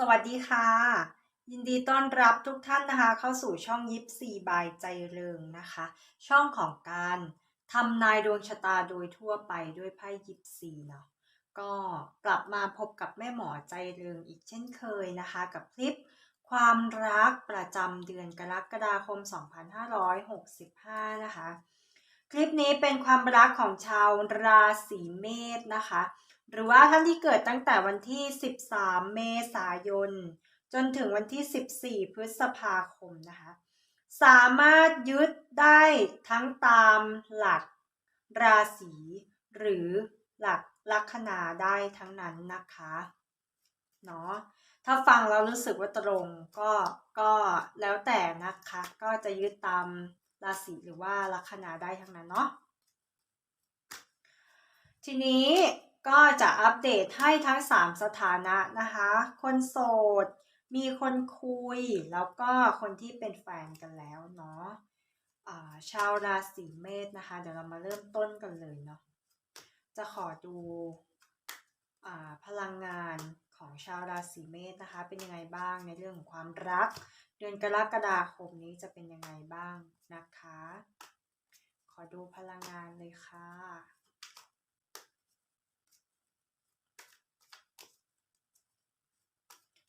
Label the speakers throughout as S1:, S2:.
S1: สวัสดีค่ะ ยินดีต้อนรับทุกท่านนะคะ เข้าสู่ช่องยิปซีบายใจเริงนะคะ ช่องของการทำนายดวงชะตาโดยทั่วไปด้วยไพ่ยิปซีเนาะก็กลับมาพบกับแม่หมอใจเริงอีกเช่นเคยนะคะ กับคลิปความรักประจำเดือนกรกฎาคม 2565 นะคะ คลิปนี้เป็นความรักของชาวราศีเมษนะคะ หรือว่าท่านที่เกิดตั้งแต่วันที่ 13 เมษายน จนถึงวันที่ 14 พฤษภาคมนะคะ สามารถยึดได้ทั้งตามหลักราศีหรือหลักลัคนาได้ทั้งนั้นนะคะเนาะถ้าฟังแล้วรู้สึกว่าตรงก็ก็แล้วแต่นะคะ ก็จะยึดตามราศีหรือว่าลัคนาได้ทั้งนั้นเนาะทีนี้ ก็จะอัปเดตให้ทั้ง 3 สถานะนะคะ คนโสด มีคนคุย แล้วก็คนที่เป็นแฟนกันแล้วเนาะะชาวราศีเมษนะคะ เดี๋ยวเรามาเริ่มต้นกันเลยเนาะ จะขอดูพลังงานของชาวราศีเมษนะคะ เป็นยังไงบ้างในเรื่องของความรัก เดือนกรกฎาคมนี้จะเป็นยังไงบ้างนะคะ ขอดูพลังงานเลยค่ะ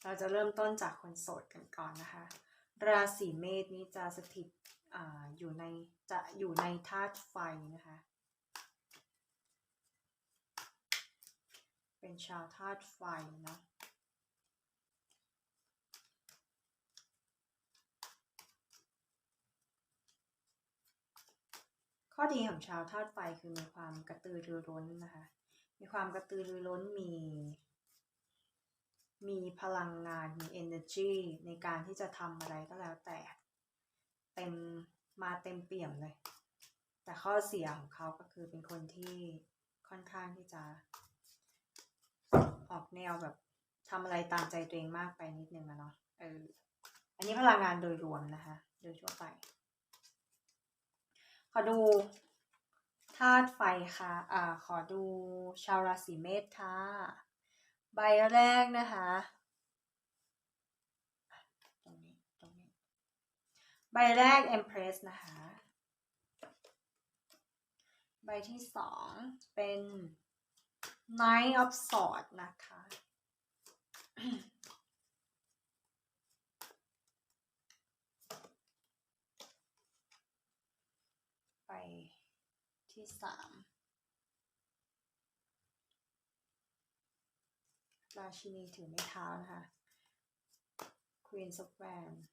S1: เราจะเริ่มต้นจากคนโสดกันก่อนนะคะ ราศีเมษนี้จะสถิตออยู่ในจะอยู่ในธาตุไฟนะคะ เป็นชาวธาตุไฟนะข้อดีของชาวธาตุไฟคือมีความกระตือรือร้นนะคะ มีความกระตือรือร้นมี มีพลังงานมี energy ในการที่จะทำอะไรก็แล้วแต่ เต็มมาเต็มเปี่ยมเลย แต่ข้อเสียของเขาก็คือเป็นคนที่ค่อนข้างที่จะ ออกแนวแบบทำอะไรตามใจตัวเองมากไปนิดนึงนะเนาะเอออันนี้พลังงานโดยรวมนะคะ โดยทั่วไป ขอดูธาตุไฟค่ะอ่าขอดูชาวราศีเมษค่ะ ใบแรกนะคะตรงนี้ตรงนี้ ใบแรก Empress นะคะ ใบที่สองเป็น Knight of Swords นะคะที่สาม ราชินีถือไม้เท้านะคะ Queen of Wands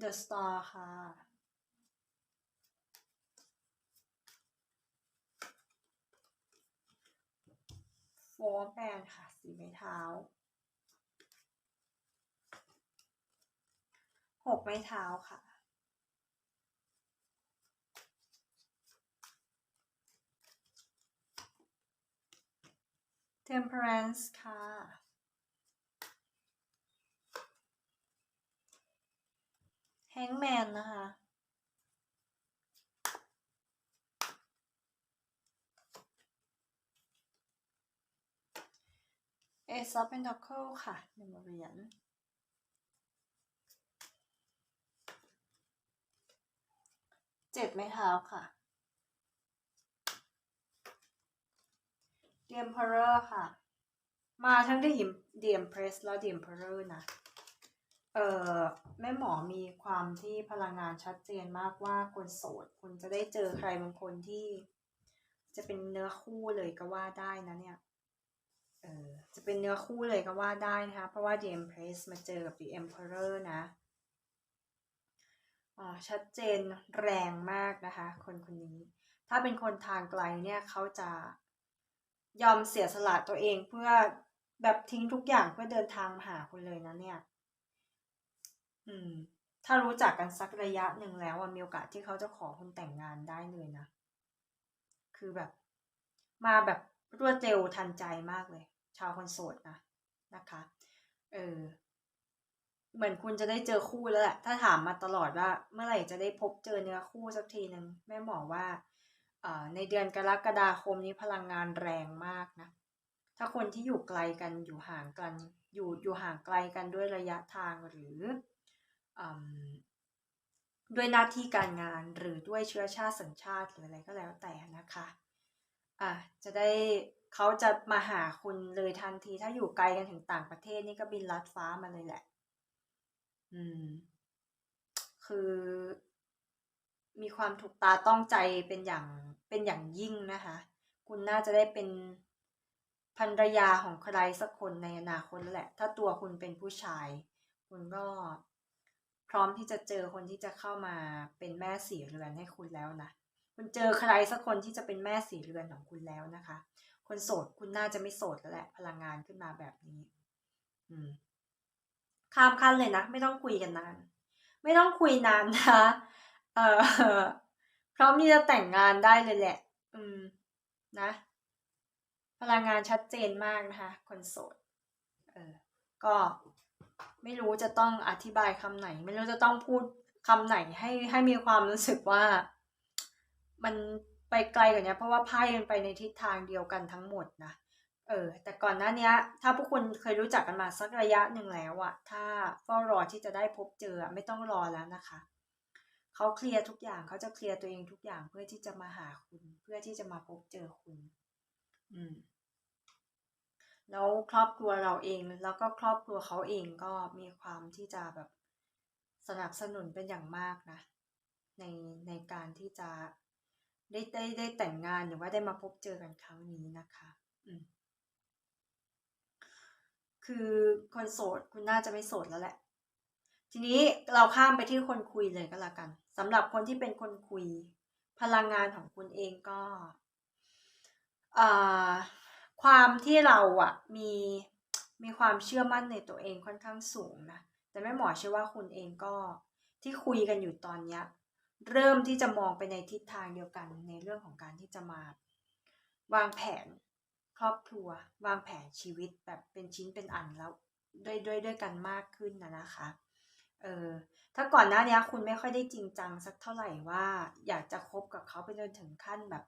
S1: The Star ค่ะ Four Band ค่ะ สีไม้เท้าหกไม้เท้าค่ะ temperance ค่ะ hangman นะคะ ace of pentacle ค่ะหนึ่งเหรียญ เจ็ดไม้เท้าค่ะ The Emperor ค่ะ มาทั้ง The The Empress และ The Emperor นะ เอ่อแม่หมอมีความที่พลังงานชัดเจนมากว่าคนโสด คุณจะได้เจอใครบางคนที่ จะเป็นเนื้อคู่เลยก็ว่าได้นะเนี่ย เออจะเป็นเนื้อคู่เลยก็ว่าได้นะคะ เพราะว่า The Empress มาเจอกับ The Emperor นะอ๋อชัดเจนแรงมากนะคะ คนคนนี้ ถ้าเป็นคนทางไกลเนี่ยเขาจะ ยอมเสียสละตัวเองเพื่อแบบทิ้งทุกอย่างเพื่อเดินทางมาหาคุณเลยนะเนี่ย อืม ถ้ารู้จักกันสักระยะหนึ่งแล้วมีโอกาสที่เขาจะขอคุณแต่งงานได้เลยนะ คือแบบ มาแบบรวดเร็วทันใจมากเลย ชาวคนโสดนะนะคะ เออ เหมือนคุณจะได้เจอคู่แล้วแหละ ถ้าถามมาตลอดว่า เมื่อไหร่จะได้พบเจอเนื้อคู่สักทีหนึ่งแม่หมอว่า ในเดือนกรกฎาคมนี้พลังงานแรงมากนะ ถ้าคนที่อยู่ไกลกันอยู่ห่างกัน อยู่อยู่ห่างไกลกันด้วยระยะทางหรืออด้วยหน้าที่การงานหรือด้วยเชื้อชาติสัญชาติหรืออะไรก็แล้วแต่นะคะอะจะได้เขาจะมาหาคุณเลยทันที ถ้าอยู่ไกลกันถึงต่างประเทศนี่ก็บินลัดฟ้ามาเลยแหละ อืม คือ มีความถูกตาต้องใจเป็นอย่างเป็นอย่างยิ่งนะคะ คุณน่าจะได้เป็นภรรยาของใครสักคนในอนาคตแหละ ถ้าตัวคุณเป็นผู้ชาย คุณก็พร้อมที่จะเจอคนที่จะเข้ามาเป็นแม่สีเรือนให้คุณแล้วนะ คุณเจอใครสักคนที่จะเป็นแม่สีเรือนของคุณแล้วนะคะ คนโสดคุณน่าจะไม่โสดแล้วแหละ พลังงานขึ้นมาแบบนี้ อืม ข้ามขั้นเลยนะ ไม่ต้องคุยกันนาน ไม่ต้องคุยนานนะ เออพร้อมที่จะแต่งงานได้เลยแหละ อืม นะ พลังงานชัดเจนมากนะคะ คนโสด เออ ก็ไม่รู้จะต้องอธิบายคำไหน ไม่รู้จะต้องพูดคำไหนให้ให้มีความรู้สึกว่า มันไปไกลกว่านี้เพราะว่าไพ่มันไปในทิศทางเดียวกันทั้งหมดนะ เออ แต่ก่อนหน้านี้ถ้าพวกคุณเคยรู้จักกันมาสักระยะหนึ่งแล้วอะถ้าเฝ้ารอที่จะได้พบเจอไม่ต้องรอแล้วนะคะ เขาเคลียร์ทุกอย่างเขาจะเคลียร์ตัวเองทุกอย่างเพื่อที่จะมาหาคุณ เพื่อที่จะมาพบเจอคุณ อืมแล้วครอบครัวเราเองแล้วก็ครอบครัวเขาเองก็มีความที่จะแบบสนับสนุนเป็นอย่างมากนะ ในในการที่จะได้ได้ได้แต่งงานหรือว่าได้มาพบเจอกันครั้งนี้นะคะอืมคือคนโสดคุณน่าจะไม่โสดแล้วแหละ ทีนี้เราข้ามไปที่คนคุยเลยก็แล้วกัน สำหรับคนที่เป็นคนคุย พลังงานของคุณเองก็ความที่เราอะมีมีความเชื่อมั่นในตัวเองค่อนข้างสูงนะแต่แม่หมอเชื่อว่าคุณเองก็ที่คุยกันอยู่ตอนเนี้ยเริ่มที่จะมองไปในทิศทางเดียวกันในเรื่องของการที่จะมาวางแผนครอบครัว วางแผนชีวิตแบบเป็นชิ้นเป็นอันแล้วด้วยด้วยด้วยกันมากขึ้นนะนะคะ เออถ้าก่อนหน้านี้คุณไม่ค่อยได้จริงจังสักเท่าไหร่ว่า อยากจะคบกับเขาไปจนถึงขั้นแบบ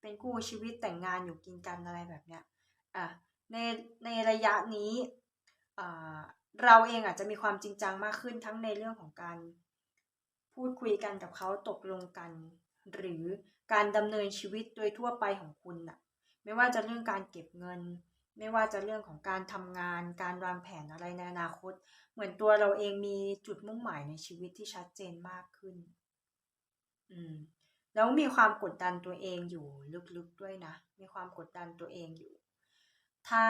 S1: เป็นคู่ชีวิตแต่งงานอยู่กินกันอะไรแบบเนี้ยอะในในระยะนี้อ่าเราเองอาจจะมีความจริงจังมากขึ้นทั้งในเรื่องของการพูดคุยกันกับเขาตกลงกัน หรือการดำเนินชีวิตโดยทั่วไปของคุณน่ะ ไม่ว่าจะเรื่องการเก็บเงิน ไม่ว่าจะเรื่องของการทำงาน การวางแผนอะไรในอนาคต เหมือนตัวเราเองมีจุดมุ่งหมายในชีวิตที่ชัดเจนมากขึ้น อืม แล้วมีความกดดันตัวเองอยู่ลึกๆด้วยนะ มีความกดดันตัวเองอยู่ ถ้า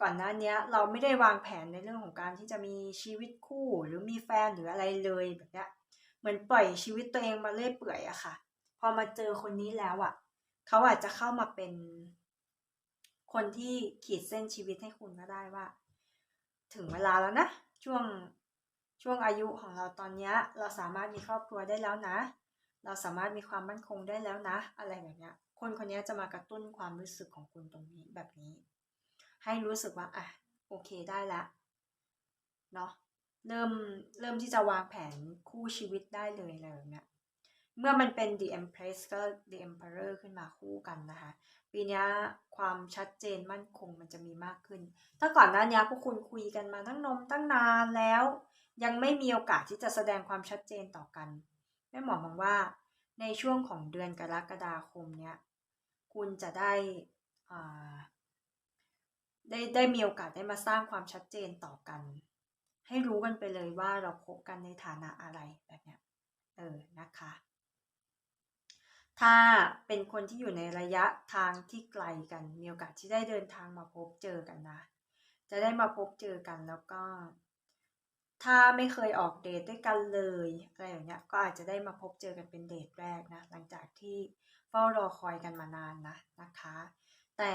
S1: ก่อนหน้านี้เราไม่ได้วางแผนในเรื่องของการที่จะมีชีวิตคู่ หรือมีแฟนหรืออะไรเลยแบบนี้เหมือนปล่อยชีวิตตัวเองมาเรื่อยเปื่อยอะค่ะ พอมาเจอคนนี้แล้วอะเขาอาจจะเข้ามาเป็น คนที่ขีดเส้นชีวิตให้คุณก็ได้ว่า ถึงเวลาแล้วนะ ช่วงช่วงอายุของเราตอนนี้เราสามารถมีครอบครัวได้แล้วนะ เราสามารถมีความมั่นคงได้แล้วนะ อะไรแบบนี้คนคนนี้จะมากระตุ้นความรู้สึกของคุณตรงนี้แบบนี้ ให้รู้สึกว่าอะโอเคได้แล้วเนาะเริ่มเริ่มที่จะวางแผนคู่ชีวิตได้เลยอะไรแบบนี้เมื่อมันเป็น The Empress ก็ The Emperor ขึ้นมาคู่กันนะคะ ปีนี้ความชัดเจนมั่นคงมันจะมีมากขึ้น ถ้าก่อนหน้านี้พวกคุณคุยกันมาตั้งนมตั้งนานแล้ว ยังไม่มีโอกาสที่จะแสดงความชัดเจนต่อกันแม่หมอมองว่าในช่วงของเดือนกรกฎาคมเนี้ยคุณจะได้ได้ได้มีโอกาสได้มาสร้างความชัดเจนต่อกัน ให้รู้กันไปเลยว่าเราคบกันในฐานะอะไรแบบเนี้ยเออนะคะ ถ้าเป็นคนที่อยู่ในระยะทางที่ไกลกัน มีโอกาสที่ได้เดินทางมาพบเจอกันนะ จะได้มาพบเจอกันแล้วก็ ถ้าไม่เคยออกเดทด้วยกันเลยอะไรอย่างเงี้ย ก็อาจจะได้มาพบเจอกันเป็นเดทแรกนะ หลังจากที่เฝ้ารอคอยกันมานานนะนะคะ แต่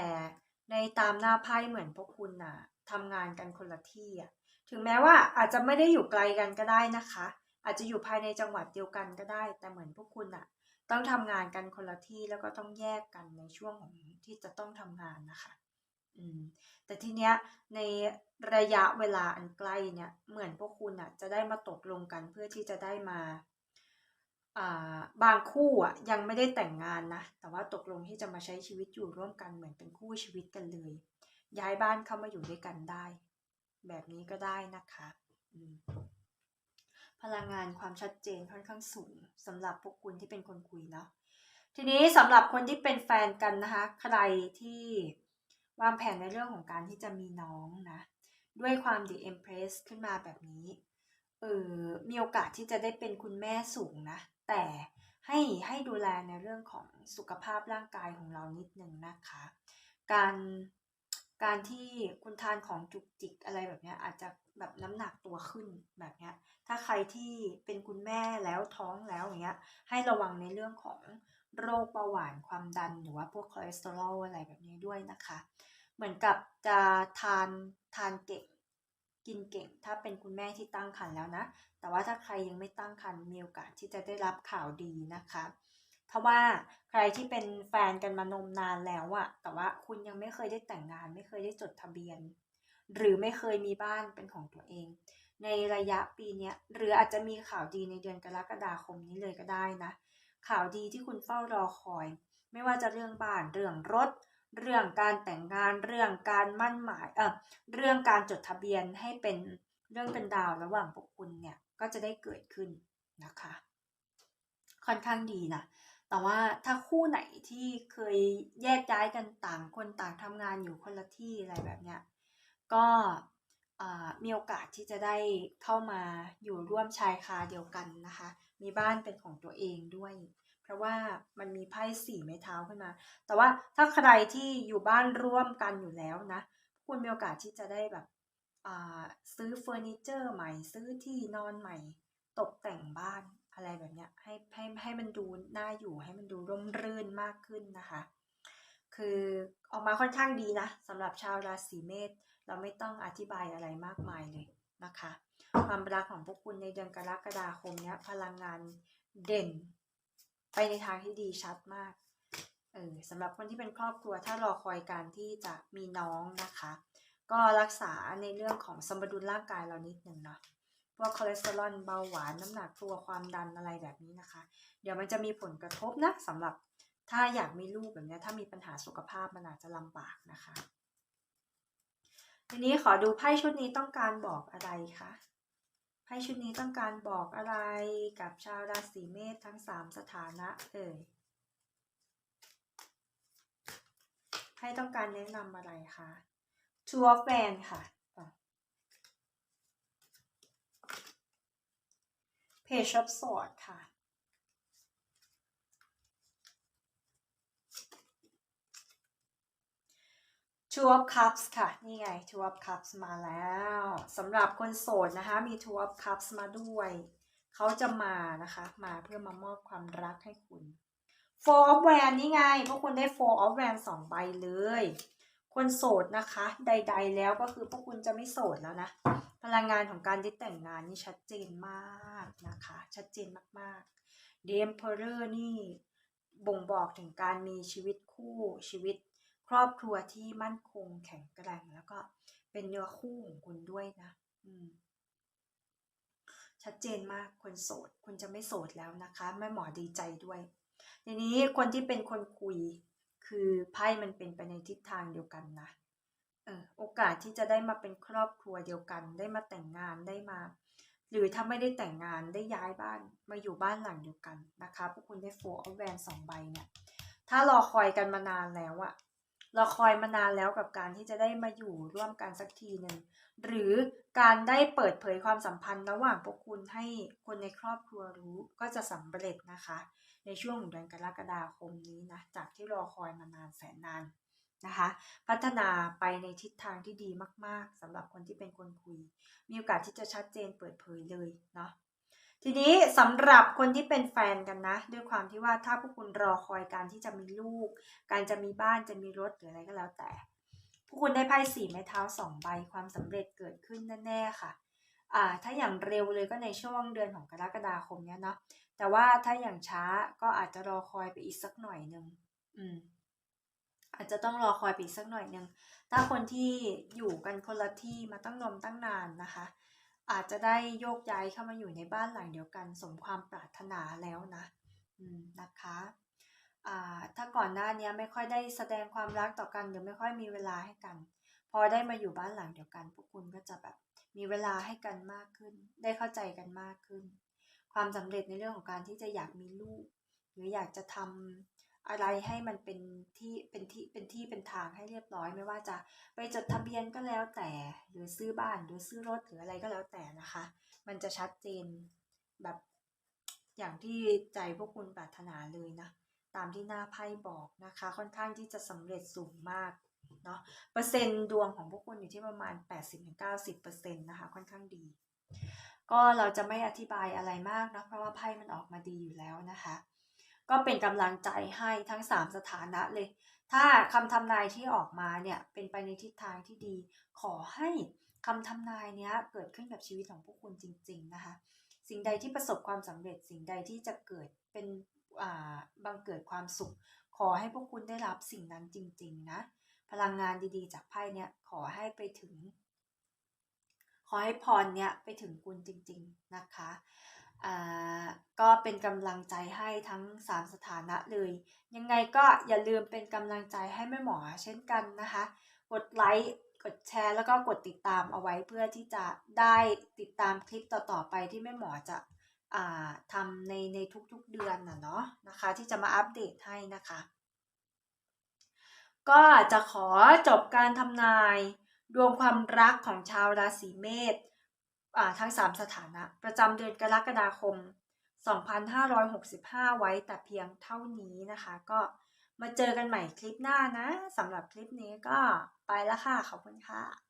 S1: ในตามหน้าไพ่เหมือนพวกคุณนะ่ะทำงานกันคนละที่อะ ถึงแม้ว่าอาจจะไม่ได้อยู่ไกลกันก็ได้นะคะ อาจจะอยู่ภายในจังหวัดเดียวกันก็ได้ แต่เหมือนพวกคุณอะ ต้องทำงานกันคนละที่แล้วก็ต้องแยกกันในช่วงของที่จะต้องทำงานนะคะอืมแต่ทีเนี้ยในระยะเวลาอันใกล้เนี่ยเหมือนพวกคุณอะจะได้มาตกลงกันเพื่อที่จะได้มาอ่าบางคู่อะยังไม่ได้แต่งงานนะ แต่ว่าตกลงที่จะมาใช้ชีวิตอยู่ร่วมกันเหมือนเป็นคู่ชีวิตกันเลย ย้ายบ้านเข้ามาอยู่ด้วยกันได้ แบบนี้ก็ได้นะคะ อืม พลังงานความชัดเจนค่อนข้างสูงสำหรับพวกคุณที่เป็นคนคุยเนาะทีนี้สำหรับคนที่เป็นแฟนกันนะคะ ใครที่วางแผนในเรื่องของการที่จะมีน้องนะ ด้วยความดีเอ็มเพรสขึ้นมาแบบนี้เออมีโอกาสที่จะได้เป็นคุณแม่สูงนะ แต่ให้ให้ดูแลในเรื่องของสุขภาพร่างกายของเรานิดนึงนะคะ การ การที่คุณทานของจุกจิกอะไรแบบนี้อาจจะแบบน้ำหนักตัวขึ้นแบบนี้ถ้าใครที่เป็นคุณแม่แล้วท้องแล้วอย่างเงี้ยให้ระวังในเรื่องของโรคเบาหวานความดันหรือว่าพวกคอเลสเตอรอลอะไรแบบนี้ด้วยนะคะ เหมือนกับจะทานทานเก่งกินเก่ง ถ้าเป็นคุณแม่ที่ตั้งครรภ์แล้วนะ แต่ว่าถ้าใครยังไม่ตั้งครรภ์มีโอกาสที่จะได้รับข่าวดีนะคะ เพราะว่าใครที่เป็นแฟนกันมานมนานแล้วอะแต่ว่าคุณยังไม่เคยได้แต่งงาน ไม่เคยได้จดทะเบียน หรือไม่เคยมีบ้านเป็นของตัวเอง ในระยะปีนี้หรืออาจจะมีข่าวดีในเดือนกรกฎาคมนี้เลยก็ได้นะ ข่าวดีที่คุณเฝ้ารอคอย ไม่ว่าจะเรื่องบ้านเรื่องรถ เรื่องการแต่งงานเรื่องการมั่นหมายเออเรื่องการจดทะเบียนให้เป็นเรื่องเป็นดาวระหว่างพวกคุณเนี่ยก็จะได้เกิดขึ้นนะคะ ค่อนข้างดีนะ แต่ว่าถ้าคู่ไหนที่เคยแยกย้ายกันต่างคนต่างทำงานอยู่คนละที่อะไรแบบเนี้ยก็มีโอกาสที่จะได้เข้ามาอยู่ร่วมชายคาเดียวกันนะคะ มีบ้านเป็นของตัวเองด้วย เพราะว่ามันมีไพ่สี่ไม้เท้าขึ้นมา แต่ว่าถ้าใครที่อยู่บ้านร่วมกันอยู่แล้วนะ คุณมีโอกาสที่จะได้แบบซื้อเฟอร์นิเจอร์ใหม่ ซื้อที่นอนใหม่ ตกแต่งบ้าน อะไรแบบเนี้ยให้ให้ให้มันดูน่าอยู่ให้มันดูร่มรื่นมากขึ้นนะคะ คือออกมาค่อนข้างดีนะสำหรับชาวราศีเมษเราไม่ต้องอธิบายอะไรมากมายเลยนะคะ ความรักของพวกคุณในเดือนกรกฎาคมเนี้ยพลังงานเด่น ไปในทางที่ดีชัดมากเออสำหรับคนที่เป็นครอบครัวถ้ารอคอยการที่จะมีน้องนะคะ ก็รักษาในเรื่องของสมดุลร่างกายเรานิดหนึ่งเนาะ พวกคอเลสเตอรอลเบาหวานน้ำหนักตัวความดันอะไรแบบนี้นะคะ เดี๋ยวมันจะมีผลกระทบนะสำหรับถ้าอยากมีลูกแบบนี้ถ้ามีปัญหาสุขภาพมันอาจจะลำบากนะคะ ทีนี้ขอดูไพ่ชุดนี้ต้องการบอกอะไรคะไพ่ชุดนี้ต้องการบอกอะไรกับชาวราศีเมษทั้งสามสถานะเอ่ยไพ่ต้องการแนะนำอะไรคะ Two of Wands ค่ะ Page of Sword ค่ะ Two of Cups ค่ะ นี่ไง Two of Cups มาแล้วสำหรับคนโสดนะคะ มี Two of Cups มาด้วย เขาจะมานะคะ มาเพื่อมามอบความรักให้คุณ Four of Wands นี่ไง พวกคุณได้ Four of Wands สองใบเลย คนโสดนะคะ ใด ๆ แล้วก็คือพวกคุณจะไม่โสดแล้วนะ พลังงานของการได้แต่งงานนี่ชัดเจนมากนะคะ ชัดเจนมากๆ The Emperor นี่บ่งบอกถึงการมีชีวิตคู่ชีวิตครอบครัวที่มั่นคงแข็งแกร่งแล้วก็เป็นเนื้อคู่ของคุณด้วยนะ อืม ชัดเจนมากคนโสด คุณจะไม่โสดแล้วนะคะแม่หมอดีใจด้วย ทีนี้คนที่เป็นคนคุย คือไพ่มันเป็นไปในทิศทางเดียวกันนะ โอกาสที่จะได้มาเป็นครอบครัวเดียวกัน ได้มาแต่งงานได้มา หรือถ้าไม่ได้แต่งงานได้ย้ายบ้านมาอยู่บ้านหลังเดียวกันนะคะพวกคุณได้โฟร์ออฟแวนสองใบเนี่ยถ้ารอคอยกันมานานแล้วอะราคอยมานานแล้วกับการที่จะได้มาอยู่ร่วมกันสักทีหนึ่งหรือการได้เปิดเผยความสัมพันธ์ระหว่างพวกคุณให้คนในครอบครัวรู้ก็จะสำเร็จนะคะ ในช่วงของเดือนกรกฎาคมนี้นะจากที่รอคอยมานานแสนนาน นะคะ พัฒนาไปในทิศทางที่ดีมาก ๆสำหรับคนที่เป็นคนคุย มีโอกาสที่จะชัดเจนเปิดเผยเลยเนาะทีนี้สำหรับคนที่เป็นแฟนกันนะ ด้วยความที่ว่าถ้าพวกคุณรอคอยการที่จะมีลูก การจะมีบ้านจะมีรถหรืออะไรก็แล้วแต่ พวกคุณได้ไพ่สี่ไม้เท้าสองใบความสำเร็จเกิดขึ้นแน่ๆค่ะอ่าถ้าอย่างเร็วเลยก็ในช่วงเดือนของกรกฎาคมเนี้ยเนาะแต่ว่าถ้าอย่างช้าก็อาจจะรอคอยไปอีกสักหน่อยหนึ่งอืม อาจจะต้องรอคอยไปอีกสักหน่อยหนึ่งถ้าคนที่อยู่กันคนละที่มาตั้งนมตั้งนานนะคะ อาจจะได้โยกย้ายเข้ามาอยู่ในบ้านหลังเดียวกัน สมความปรารถนาแล้วนะนะคะถ้าก่อนหน้านี้ไม่ค่อยได้แสดงความรักต่อกันหรือไม่ค่อยมีเวลาให้กันพพอได้มาอยู่บ้านหลังเดียวกัน พวกคุณก็จะแบบมีเวลาให้กันมากขึ้น ได้เข้าใจกันมากขึ้น ความสำเร็จในเรื่องของการที่จะอยากมีลูก หรืออยากจะทำ อะไรให้มันเป็นที่เป็นที่เป็นที่เป็นทางให้เรียบร้อย ไม่ว่าจะไปจดทะเบียนก็แล้วแต่หรือซื้อบ้านหรือซื้อรถหรืออะไรก็แล้วแต่นะคะ มันจะชัดเจนแบบอย่างที่ใจพวกคุณปรารถนาเลยนะตามที่หน้าไพ่บอกนะคะ ค่อนข้างที่จะสำเร็จสูงมากเนาะเปอร์เซ็นต์ดวงของพวกคุณอยู่ที่ประมาณ 80-90%นะคะค่อนข้างดี ก็เราจะไม่อธิบายอะไรมากนะเพราะว่าไพ่มันออกมาดีอยู่แล้วนะคะ ก็เป็นกำลังใจให้ทั้ง 3 สถานะเลย ถ้าคำทำนายที่ออกมาเนี่ยเป็นไปในทิศทางที่ดี ขอให้คำทำนายเนี้ยเกิดขึ้นกับชีวิตของพวกคุณจริง ๆนะคะ สิ่งใดที่ประสบความสำเร็จสิ่งใดที่จะเกิดเป็นอ่าบังเกิดความสุข ขอให้พวกคุณได้รับสิ่งนั้นจริง ๆ นะ พลังงานดีๆ จากไพ่เนี่ยขอให้ไปถึง ขอให้พรเนี่ยไปถึงคุณจริง ๆ นะคะ ก็เป็นกำลังใจให้ทั้ง 3 สถานะเลย ยังไงก็อย่าลืมเป็นกำลังใจให้แม่หมอเช่นกันนะคะ กดไลค์กดแชร์แล้วก็กดติดตามเอาไว้เพื่อที่จะได้ติดตามคลิปต่อๆไปที่แม่หมอจะอทำในในทุกๆเดือนนะเนาะนะคะ ที่จะมาอัปเดตให้นะคะ ก็จะขอจบการทำนาย ดวงความรักของชาวราศีเมษ ทั้ง 3 สถานะ ประจำเดือนกรกฎาคม 2565 ไว้แต่เพียงเท่านี้นะคะ ก็มาเจอกันใหม่คลิปหน้านะสำหรับคลิปนี้ก็ไปแล้วค่ะ ขอบคุณค่ะ